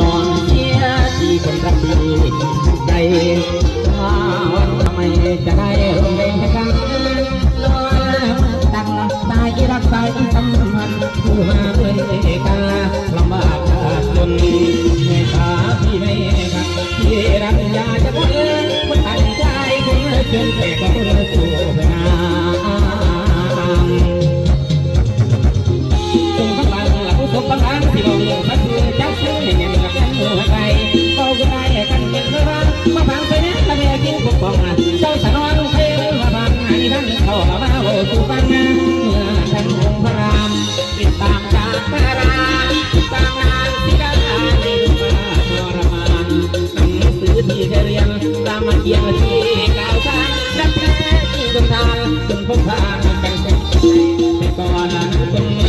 นอนเสียที่คนรักดีใจว่าทำไมจะได้ร่วมเล่นกันนอนตั้งตายรักษาสัมพันผู้มาด้วยกันลำบากจนไม่ขาพี่ไม่ครับที่รักยาจะพูดมันตั้งใจคงเกินแต่ก็ บอกมาเจ้าสนอนเพลมาพังให้ท่านเข้ามาโอ้ตูฟังเมื่อท่านองค์พระรามติดตามจากพระรามตามนางสิดาในมาทรมานหนังสือที่เคยเรียนตามมาเขียนที่กล่าวการรักแท้จริงทานจนพบพากันเป็นแต่ก่อนนั้น